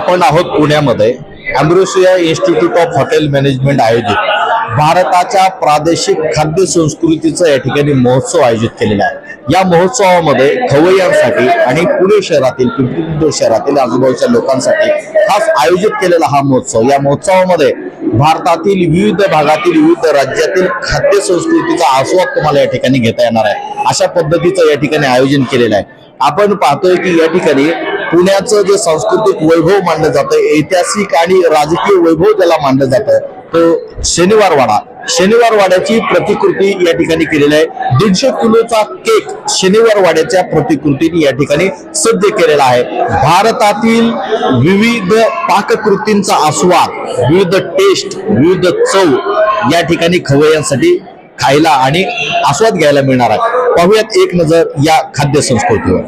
आपण आहोत पुण्यामध्ये. Ambrosia institute of hotel management आयोजित. भारताच्या प्रादेशिक खाद्य संस्कृतीचा या ठिकाणी महोत्सव आयोजित केलेला आहे. या महोत्सवामध्ये खवय्यांसाठी आणि पुणे शहरातील पिंपरी चिंचवड शहरातील आजूबाजूच्या लोकांसाठी खास आयोजित केलेला हा महोत्सव. या महोत्सवामध्ये भारतातील विविध भागातील विविध राज्यातील खाद्य संस्कृतीचा आस्वाद तुम्हाला या ठिकाणी घेता येणार आहे. अशा पद्धतीचं या ठिकाणी आयोजन केलेलं आहे. आपण पाहतोय की या ठिकाणी पुण्याचं जे सांस्कृतिक वैभव मानलं जातं ऐतिहासिक आणि राजकीय वैभव ज्याला मानलं जातं तो शनिवार वाडा शनिवार वाड्याची प्रतिकृती या ठिकाणी केलेली आहे. दीडशे किलोचा केक शनिवार वाड्याच्या प्रतिकृतीने या ठिकाणी सज्ज केलेला आहे. भारतातील विविध पाककृतींचा आस्वाद विविध टेस्ट विविध चव या ठिकाणी खवय्यांसाठी खायला आणि आस्वाद घ्यायला मिळणार आहे. पाहूयात एक नजर या खाद्य संस्कृतीवर.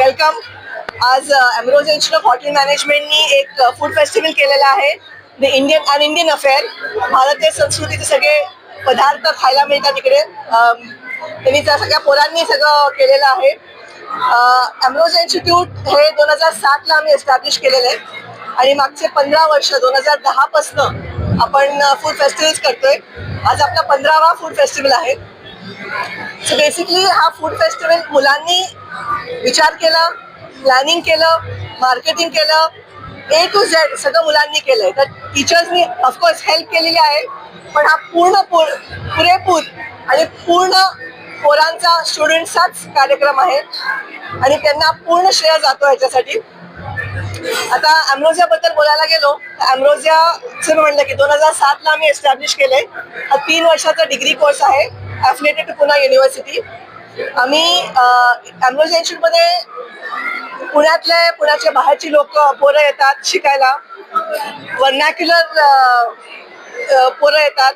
वेलकम. आज अमरोज इन्स्टिट्यूट ऑफ हॉटेल मॅनेजमेंटनी एक फूड फेस्टिवल केलेला आहे. The Indian an Indian affair भारतीय संस्कृतीचे सगळे पदार्थ खायला मिळतात तिकडे त्यांनी त्या सगळ्या पोरांनी सगळं केलेलं आहे. अमरोज इन्स्टिट्यूट हे दोन हजार सातला आम्ही एस्टॅब्लिश केलेलं आहे. आणि मागचे पंधरा वर्ष दोन हजार दहापासनं आपण फूड फेस्टिवल्स करतोय. आज आपला पंधरावा फूड फेस्टिवल आहे. सो बेसिकली हा फूड फेस्टिवल मुलांनी विचार केला प्लॅनिंग केलं मार्केटिंग केलं ए टू झेड सगळं मुलांनी केलंय. तर टीचर्सनी ऑफकोर्स हेल्प केलेली आहे पण हा पूर्ण पुरेपूर आणि पूर्ण पोरांचा स्टुडंटचाच कार्यक्रम आहे आणि त्यांना पूर्ण श्रेय जातो याच्यासाठी. आता अमरोजिया बद्दल बोलायला गेलो तर अमरोजियाचं म्हणलं की दोन हजार सातला आम्ही एस्टॅब्लिश केलंय. हा तीन वर्षाचा डिग्री कोर्स आहे. ॲफिलेटेड टू पुणा युनिव्हर्सिटी आम्ही अमरोजिया इन्स्टिट्यूटमध्ये पुण्यातले पुण्याच्या बाहेरची लोक पोरं येतात शिकायला. वर्नॅक्युलर पोरं येतात.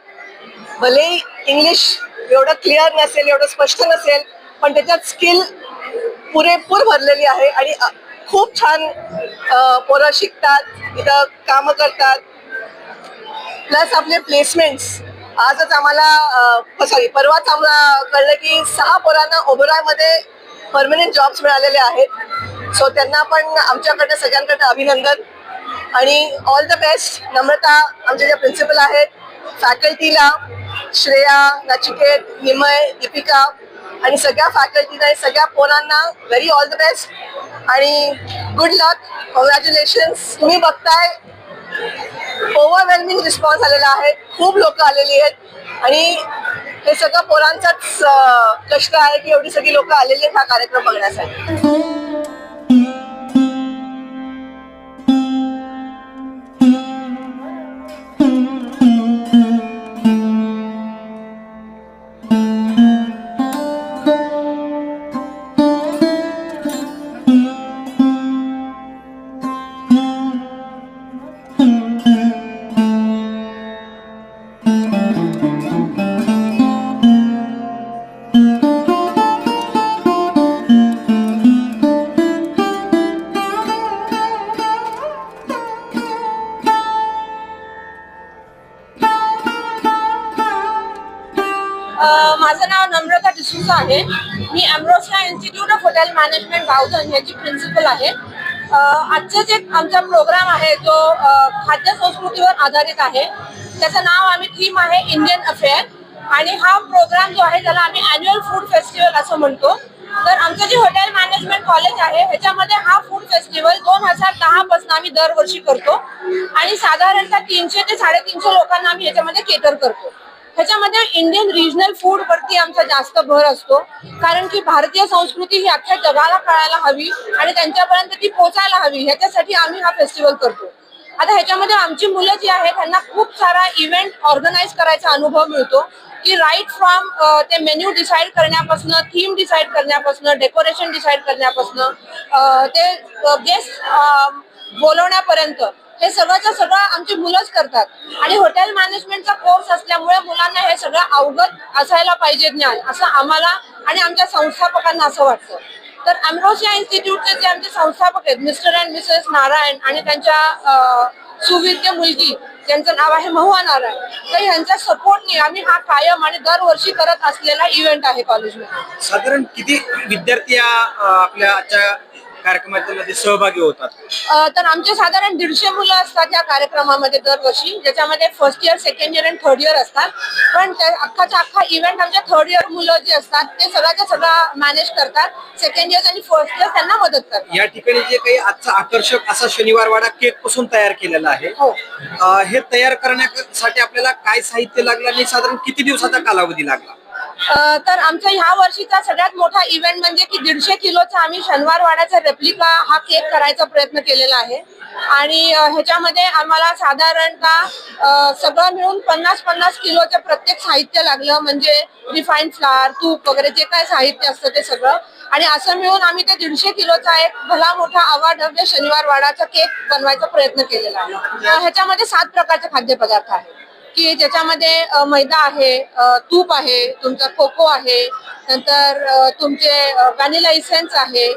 भलेही इंग्लिश एवढं क्लिअर नसेल एवढं स्पष्ट नसेल पण त्याच्यात स्किल पुरेपूर भरलेली आहे आणि खूप छान पोरं शिकतात इथं कामं करतात. प्लस आपले प्लेसमेंट्स आजच आम्हाला सॉरी परवाच आम्हाला कळलं की सहा पोरांना ओबरायमध्ये परमनंट जॉब्स मिळालेले आहेत. सो त्यांना पण आमच्याकडनं सगळ्यांकडनं अभिनंदन. आणि ऑल द बेस्ट नम्रता आमच्या ज्या प्रिन्सिपल आहेत फॅकल्टीला श्रेया नचिकेत निमय दीपिका आणि सगळ्या फॅकल्टीला आणि सगळ्या पोरांना व्हेरी ऑल द बेस्ट आणि गुड लक कॉंग्रॅच्युलेशन्स तुम्ही बघताय. ओव्हरवेल्मिंग रिस्पॉन्स आलेला आहे. खूप लोक आलेली आहेत. आणि हे सगळं पोरांचाच कष्ट आहे की एवढी सगळी लोक आलेली आहेत हा कार्यक्रम बघण्यासाठी. मॅनेजमेंट ह्याची प्रिन्सिपल आहे. अ, आजचा जे आमचा प्रोग्राम आहे तो खाद्य संस्कृतीवर आधारित आहे त्याचं नाव आम्ही थीम आहे इंडियन अफेअर आणि हा प्रोग्राम जो आहे त्याला आम्ही अॅन्युअल फूड फेस्टिवल असं म्हणतो. तर आमचं जे हॉटेल मॅनेजमेंट कॉलेज आहे ह्याच्यामध्ये हा फूड फेस्टिवल दोन हजार दहा पासून आम्ही दरवर्षी करतो. आणि साधारणतः तीनशे ते साडेतीनशे लोकांना आम्ही याच्यामध्ये केटर करतो. ह्याच्यामध्ये इंडियन रिजनल फूड वरती आमचा जास्त भर असतो. कारण की भारतीय संस्कृती ही अख्ख्या जगाला कळायला हवी आणि त्यांच्यापर्यंत ती पोचायला हवी. ह्याच्यासाठी आम्ही हा फेस्टिवल करतो. आता ह्याच्यामध्ये आमची मुलं जी आहेत त्यांना खूप सारा इव्हेंट ऑर्गनाईज करायचा अनुभव मिळतो. की राईट फ्रॉम ते मेन्यू डिसाईड करण्यापासून थीम डिसाईड करण्यापासून डेकोरेशन डिसाईड करण्यापासून ते गेस्ट बोलवण्यापर्यंत हे सगळंच्या सगळं आमची मुलंच करतात. आणि हॉटेल मॅनेजमेंटचा कोर्स असल्यामुळे मुलांना हे सगळं अवगत असायला पाहिजे ज्ञान असं आम्हाला आणि आमच्या संस्थापकांना असं वाटतं. तर अमरोसिया इन्स्टिट्यूटचे जे आमचे संस्थापक आहेत मिस्टर अँड मिसेस नारायण आणि त्यांच्या सुविद्य मुलगी त्यांचं नाव आहे महुआ नारायण. तर यांच्या सपोर्टने आम्ही हा कायम आणि दरवर्षी करत असलेला इव्हेंट आहे कॉलेजमध्ये साधारण किती विद्यार्थी या आपल्या आजच्या कार्यक्रमामध्ये सहभागी होतात? अ, तर आमचे साधारण दीडशे मुलं असतात या कार्यक्रमामध्ये दरवर्षी ज्याच्यामध्ये फर्स्ट इयर सेकंड इयर आणि थर्ड इयर असतात. पण त्या अख्खाचा अख्खा इव्हेंट आमच्या थर्ड इयर मुलं जे असतात ते सगळ्याच्या सगळं मॅनेज करतात. सेकंड इयर आणि फर्स्ट इयर त्यांना मदत करतात. या ठिकाणी जे काही आजचा आकर्षक असा शनिवार वाडा केकपासून तयार केलेला आहे हो. अ, हे तयार करण्यासाठी आपल्याला काय साहित्य लागलं आणि साधारण किती दिवसाचा कालावधी लागला? तर आमचा ह्या वर्षीचा सगळ्यात मोठा इव्हेंट म्हणजे की दीडशे किलोचा आम्ही शनिवार वाड्याचा रेप्लिका हा केक करायचा प्रयत्न केलेला आहे. आणि ह्याच्यामध्ये आम्हाला साधारणतः सगळं मिळून पन्नास पन्नास किलोचं प्रत्येक साहित्य लागलं. म्हणजे रिफाईंड फ्लावर तूप वगैरे जे काय साहित्य असतं ते सगळं. आणि असं मिळून आम्ही ते दीडशे किलोचा एक भला मोठा आवाढव्य शनिवार वाडाचा केक बनवायचा प्रयत्न केलेला आहे. ह्याच्यामध्ये सात प्रकारचे खाद्यपदार्थ आहेत. की ज्याच्यामध्ये मैदा आहे तूप आहे तुमचा खोको आहे नंतर तुमचे व्हॅनिला इसेन्स आहे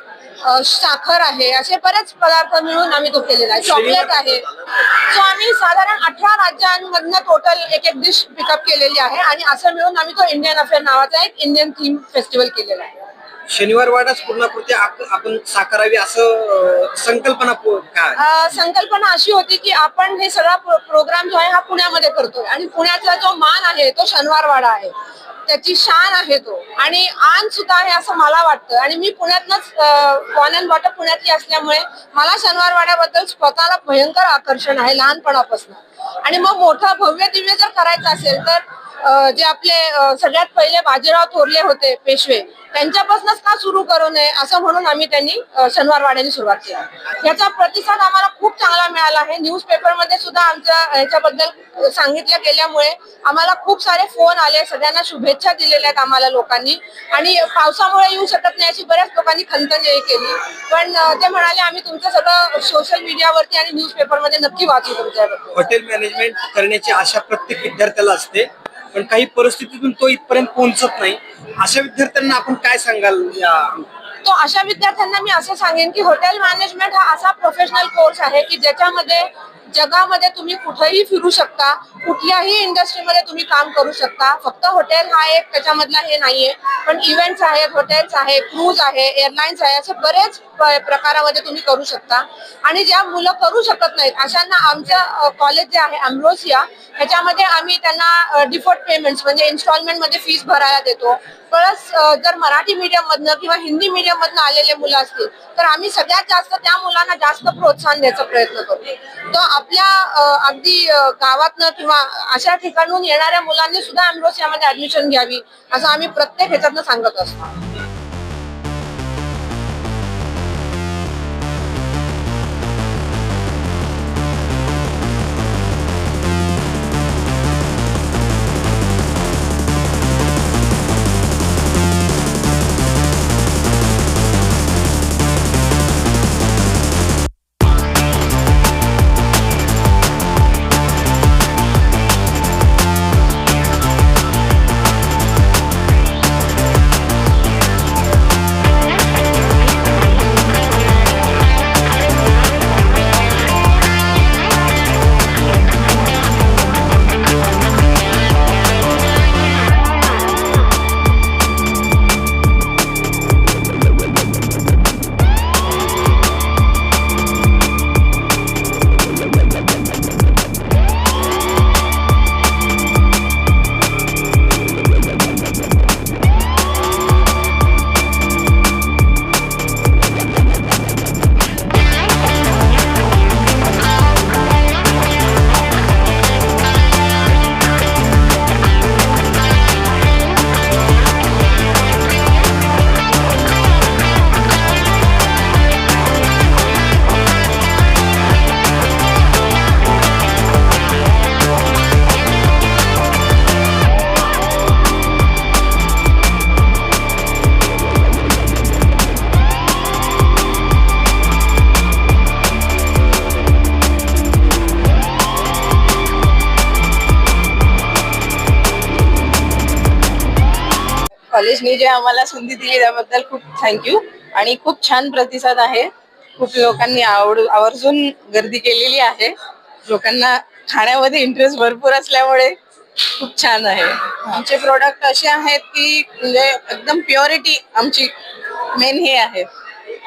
साखर आहे असे बरेच पदार्थ मिळून आम्ही तो केलेला आहे. चॉकलेट आहे. सो आम्ही साधारण अठरा राज्यांमधनं टोटल एक एक डिश पिकअप केलेली आहे आणि असं मिळून आम्ही तो इंडियन अफेअर नावाचा एक इंडियन थीम फेस्टिवल केलेला आहे. शनिवार वाडाच पूर्णाकृती आपण साकारावी असं संकल्पना काय? संकल्पना अशी होती की आपण हे सगळा प्रोग्राम जो आहे हा पुण्यामध्ये करतोय. आणि पुण्याचा जो मान आहे तो शनिवारवाडा आहे. त्याची शान आहे तो. आणि आन सुद्धा आहे असं मला वाटतं. आणि मी पुण्यातनच वॉन अँड वॉटर पुण्यातली असल्यामुळे मला शनिवार वाड्याबद्दल स्वतःला भयंकर आकर्षण आहे लहानपणापासून. आणि मग मोठा भव्य दिव्य जर करायचं असेल तर जे आपले सगळ्यात पहिले बाजीराव थोरले होते पेशवे त्यांच्यापासूनच का सुरू करू नये असं म्हणून आम्ही त्यांनी शनिवार वाड्याने सुरुवात केली. याचा प्रतिसाद आम्हाला खूप चांगला मिळाला आहे. न्यूजपेपरमध्ये सुद्धा आमच्या याच्याबद्दल सांगितलं गेल्यामुळे आम्हाला खूप सारे फोन आले सगळ्यांना शुभेच्छा दिलेल्या आहेत आम्हाला लोकांनी. आणि पावसामुळे येऊ शकत नाही अशी बऱ्याच लोकांनी खंतन केली. पण ते म्हणाले आम्ही तुमचं सगळं सोशल मीडियावरती आणि न्यूजपेपरमध्ये नक्की वाचू तुमच्याबद्दल. हॉटेल मॅनेजमेंट करण्याची आशा प्रत्येक विद्यार्थ्याला असते. पण काही परिस्थितीतून तो इथपर्यंत पोहोचत नाही. अशा विद्यार्थ्यांना आपण काय सांगाल या? तो अशा विद्यार्थ्यांना मी असं सांगेन की हॉटेल मॅनेजमेंट हा असा प्रोफेशनल कोर्स आहे की ज्याच्यामध्ये जगामध्ये तुम्ही कुठेही फिरू शकता कुठल्याही इंडस्ट्रीमध्ये तुम्ही काम करू शकता. फक्त हॉटेल हा एक त्याच्यामधला हे नाहीये. पण इव्हेंट्स आहेत हॉटेल्स आहे क्रूज आहे एअरलाईन्स आहे असे बरेच प्रकारामध्ये तुम्ही करू शकता. आणि ज्या मुलं करू शकत नाहीत अशांना आमचं कॉलेज जे आहे अम्ब्रोसिया ह्याच्यामध्ये आम्ही त्यांना डिफॉल्ट पेमेंट्स म्हणजे इन्स्टॉलमेंटमध्ये फीस भरायला देतो. प्लस जर मराठी मीडियम मधनं किंवा हिंदी मीडियम मधनं आलेले मुलं असतील तर आम्ही सगळ्यात जास्त त्या मुलांना जास्त प्रोत्साहन द्यायचा प्रयत्न करतो. तर आपल्या अगदी गावातनं किंवा अशा ठिकाणून येणाऱ्या मुलांनी सुद्धा अम्ब्रोसियामध्ये ऍडमिशन घ्यावी असं आम्ही प्रत्येक ह्याच्यातनं सांगत असतो. कॉलेजने जे आम्हाला संधी दिली त्याबद्दल खूप थँक्यू आणि खूप छान प्रतिसाद आहे. खूप लोकांनी आवड आवर्जून गर्दी केलेली आहे. लोकांना खाण्यामध्ये इंटरेस्ट भरपूर असल्यामुळे खूप छान आहे. आमचे प्रोडक्ट असे आहेत की म्हणजे एकदम प्युरिटी आमची मेन हे आहे.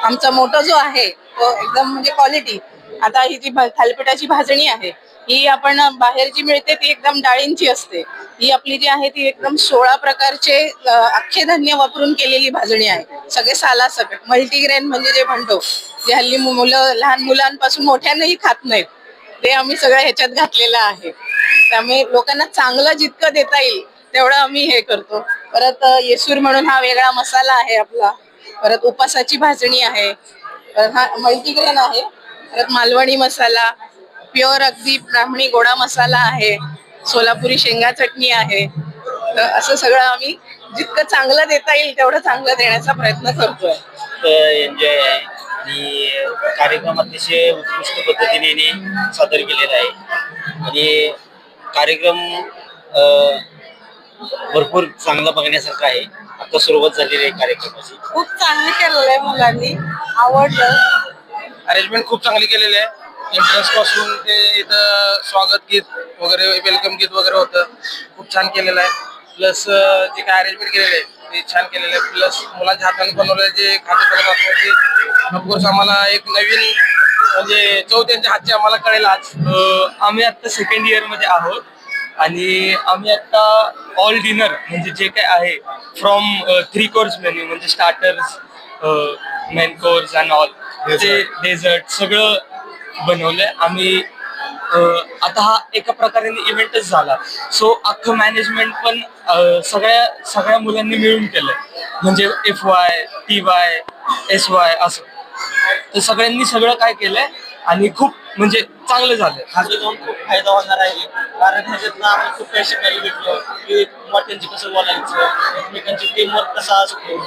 आमचा मोठा जो आहे तो एकदम म्हणजे क्वालिटी आता ही जी भा- थालीपीठाची भाजणी आहे ही आपण बाहेर जी मिळते ती एकदम डाळींची असते. ही आपली जी आहे ती एकदम सोळा प्रकारचे अख्खे धान्य वापरून केलेली भाजणी आहे. सगळे साला सगळे. मल्टीग्रेन म्हणजे जे म्हणतो जे हल्ली मुलं लहान मुलांपासून मोठ्यांनाही खात नाहीत. ते आम्ही सगळं ह्याच्यात घातलेलं आहे. त्यामुळे लोकांना चांगलं जितकं देता येईल तेवढं आम्ही हे करतो. परत येसूर म्हणून हा वेगळा मसाला आहे आपला. परत उपासाची भाजणी आहे. परत हा मल्टीग्रेन आहे. परत मालवणी मसाला. प्युअर अगदी ब्राह्मणी गोडा मसाला आहे सोलापुरी शेंगा चटणी आहे. तर असं सगळं आम्ही जितकं चांगलं देता येईल तेवढं चांगलं देण्याचा प्रयत्न करतोय. एन्जॉय आहे आणि कार्यक्रम अतिशय उत्कृष्ट पद्धतीने सादर केलेला आहे. आणि कार्यक्रम अं, भरपूर चांगला बघण्यासारखा आहे. आता सुरुवात झालेली आहे कार्यक्रमाची. खूप चांगलं केलेलं आहे मुलांनी. आवडलं. अरेंजमेंट खूप चांगली केलेली आहे. एंट्रन्सपासून ते इथं स्वागत गीत वगैरे वेलकम गीत वगैरे होतं. खूप छान केलेलं आहे. प्लस जे काय अरेंजमेंट केलेलं आहे ते छान केलेलं आहे. प्लस मुलांच्या हाताने बनवलेले जे खाद्यपदार्थ ऑफकोर्स आम्हाला एक नवीन म्हणजे चव त्यांच्या हातची आम्हाला कळेल आज. आम्ही आता सेकंड इयरमध्ये आहोत. आणि आम्ही आता ऑल डिनर म्हणजे जे काय आहे फ्रॉम थ्री कोर्स मेन्यू म्हणजे starters main course and all ते डेझर्ट सगळं बनवलंय. आम्ही आता हा एका प्रकारे इव्हेंटच झाला. सो अख्खं मॅनेजमेंट पण सगळ्या सगळ्या मुलांनी मिळून केलंय. म्हणजे F Y T Y S Y असं. तर सगळ्यांनी सगळं काय केलंय आणि खूप म्हणजे चांगलं झालं खाली जाऊन खूप फायदा होणार आहे. कारण ह्याच्यातनं आम्ही खूप काही शिकायला भेटलो. की मोठ्यांची कसं बोलायचं? एकमेकांची टीमवर्क कसा असतो?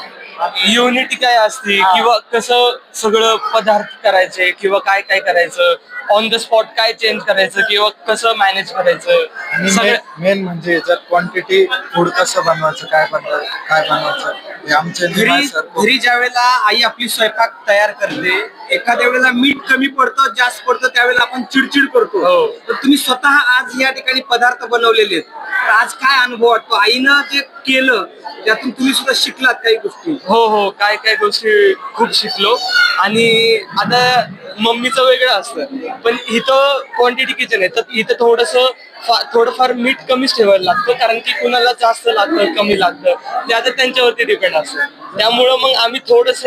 युनिटी काय असते? किंवा कसं सगळं पदार्थ करायचे? किंवा काय काय करायचं? ऑन द स्पॉट काय चेंज करायचं? किंवा कसं मॅनेज करायचं? सगळं मेन म्हणजे जर क्वांटिटी फूड कसं बनवायचं काय बनवायचं काय बनवायचं? आमचे घरी. घरी ज्या वेळेला आई आपली स्वयंपाक तयार करते एखाद्या वेळेला मीठ कमी पडतं जास्त पडतं त्यावेळेला आपण चिडचिड करतो. हो. तर तुम्ही स्वतः आज या ठिकाणी पदार्थ बनवलेले आहेत. तर आज काय अनुभव वाटतो? आईनं जे केलं त्यातून तुम्ही सुद्धा शिकलात काही गोष्टी? हो हो. काय काय गोष्टी खूप शिकलो. आणि आता मम्मीचं वेगळं असतं. पण इथं क्वांटिटी किचन आहे. तर इथं थोडस थोडंफार मीठ कमीच ठेवायला लागतं कारण की कुणाला जास्त लागतं कमी लागतं. ते आता त्यांच्यावरती डिपेंड असतं. त्यामुळं मग आम्ही थोडस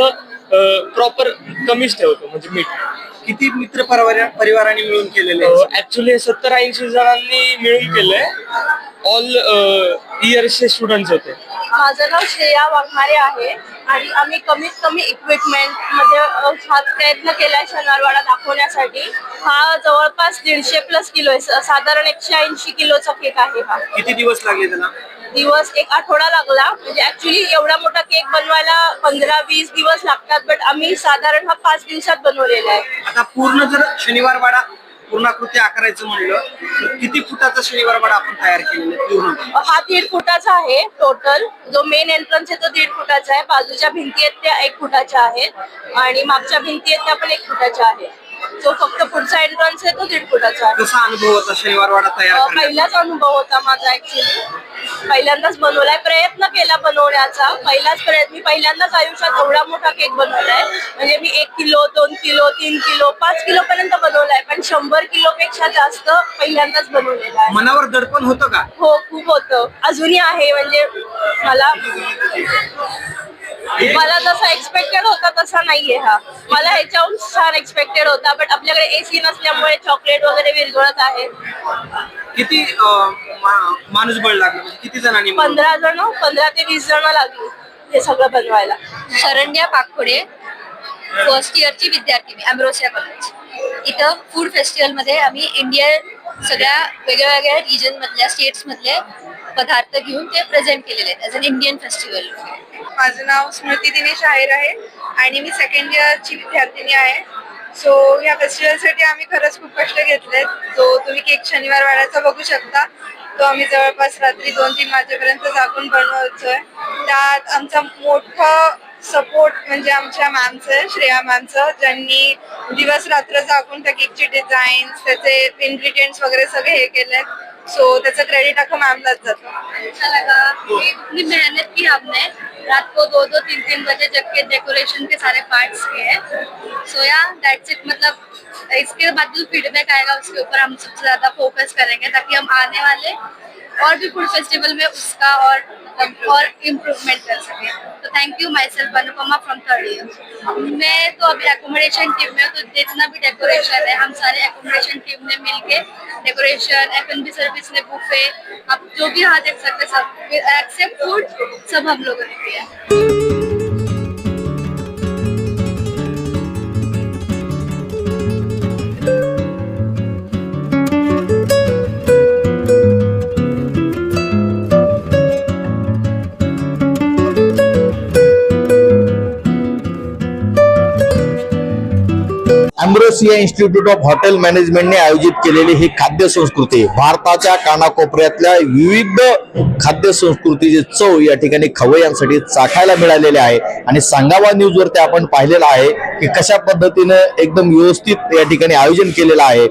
प्रॉपर कमीच ठेवतो म्हणजे मीठ. किती मित्र परिवार परिवाराने मिळून केलेले? ऍक्च्युली सत्तर ऐंशी जणांनी मिळून केलंय. ऑल इयर्सचे स्टुडंट होते. माझं नाव श्रेया वाघमारे आहे आणि आम्ही कमीत कमी इक्विपमेंटमध्ये अ, हा प्रयत्न केलाय शनिवारवाडा दाखवण्यासाठी. हा जवळपास दीडशे प्लस किलो आहे. साधारण एकशे ऐंशी किलोचा केक आहे हा. किती दिवस लागले त्याला? दिवस एक आठवडा लागला. म्हणजे ऍक्च्युली एवढा मोठा केक बनवायला पंधरा वीस दिवस लागतात बट आम्ही साधारण हा पाच दिवसात बनवलेला आहे. आता पूर्ण जर शनिवार वाडा पूर्णाकृती आकारायचं म्हणलं तर किती फुटाचा शनिवार वाडा आपण तयार केलेला आहे? पूर्ण हा दीड फुटाचा आहे टोटल जो मेन एंट्रन्स आहे तो दीड फुटाचा आहे. बाजूच्या भिंती आहेत त्या एक फुटाच्या आहेत. आणि मागच्या भिंती आहेत त्या पण एक फुटाच्या आहेत. जो फक्त पुढचा एंट्रन्स आहे तो दीड फुटाचा आहे. कसा अनुभव होता शनिवार वाडा तयार अं, करण्याचा? पहिलाच अनुभव होता माझा ऍक्च्युली पहिल्यांदाच बनवलाय प्रयत्न केला बनवण्याचा. पहिलाच प्रयत्न मी पहिल्यांदाच आयुष्यात एवढा मोठा केक बनवलाय. म्हणजे मी एक किलो दोन किलो तीन किलो पाच किलो पर्यंत बनवलाय पण शंभर किलो पेक्षा जास्त पहिल्यांदाच बनवलेला आहे. मनावर दडपण होतं का? हो खूप होतं. अजूनही आहे म्हणजे मला मला जसा एक्सपेक्टेड होता तसा नाहीये हा. मला ह्याच्याहून छान एक्सपेक्टेड होता बट आपल्याकडे एसी नसल्यामुळे चॉकलेट वगैरे विरघळत आहे. किती माणूस बळ लागलं? म्हणजे किती जणांनी? पंधरा जण पंधरा ते वीस जण लागली हे सगळं बनवायला. शरण्या पाखोडे फर्स्ट इयरची विद्यार्थी मी अमरोसिया कॉलेज इथं फूड फेस्टिवलमध्ये आम्ही इंडिया सगळ्या वेगळ्या वेगळ्या रिजन मधल्या स्टेट्स मधले पदार्थ घेऊन ते प्रेझेंट केलेले आहेत. ॲज अन इंडियन फेस्टिवल माझं नाव स्मृती दिनेश आहेर आहे आणि मी सेकंड इयरची विद्यार्थिनी आहे. सो ह्या फेस्टिवलसाठी आम्ही खरंच खूप कष्ट घेतलेत सो तुम्ही केक शनिवार वाड्याचा बघू शकता. तो आम्ही जवळपास रात्री दोन तीन वाजेपर्यंत जागून बनवतोय. त्यात आमचा मोठा सपोर्ट म्हणजे आमच्या मॅमचं श्रेया मॅमचं ज्यांनी दिवस रात्र जागून त्या केकचे डिझाईन त्याचे इन्ग्रेडियंट्स वगैरे सगळे हे केले सो त्याचं क्रेडिट अख्खं मॅमलाच जातं. मेहनत की हमने रात को दो दो तीन तीन बजे जब के डेकोरेशन के सारे पार्ट्स के सो या दैट्स इट मतलब इसके बाद जो फीडबैक आएगा, उसके ऊपर हम सबसे ज़्यादा फोकस करेंगे ताकि हम आने वाले और भी फ़ूड फेस्टिवल में उसका और मतलब और इम्प्रूवमेंट कर सके। तो thank you myself Anupama from third year मैं तो अभी एकोमोडेशन टीम में तो जितना भी डेकोरेशन है, हम सारे एकोमोडेशन टीम ने मिलके decoration F N B service ने बुफे आप जो भी यहाँ देख सकते सब एक्सेप्ट फ़ूड सब हम लोगों ने किया। अँब्रोसिया इन्स्टिट्यूट ऑफ हॉटेल मॅनेजमेंटने आयोजित केलेली ही खाद्य संस्कृती भारताच्या कानाकोपऱ्यातल्या विविध खाद्य संस्कृतीची चव या ठिकाणी खवय्यांसाठी चाखायला मिळालेली आहे. आणि सांगावा न्यूज वरती आपण पाहिलेलं आहे की कशा पद्धतीनं एकदम व्यवस्थित या ठिकाणी आयोजन केलेलं आहे.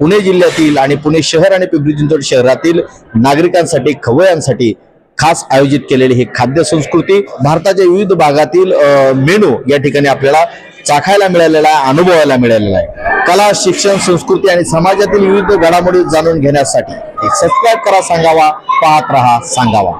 पुणे जिल्ह्यातील आणि पुणे शहर आणि पिंपरी चिंचवड शहरातील नागरिकांसाठी खवय्यांसाठी खास आयोजित केलेली ही खाद्य संस्कृती. भारताच्या विविध भागातील मेनू या ठिकाणी आपल्याला चाखायला मिळालेला आहे अनुभवायला मिळालेला आहे. कला शिक्षण संस्कृती आणि समाजातील विविध घडामोडी जाणून घेण्यासाठी सबस्क्राईब करा सांगावा पाहत रहा सांगावा.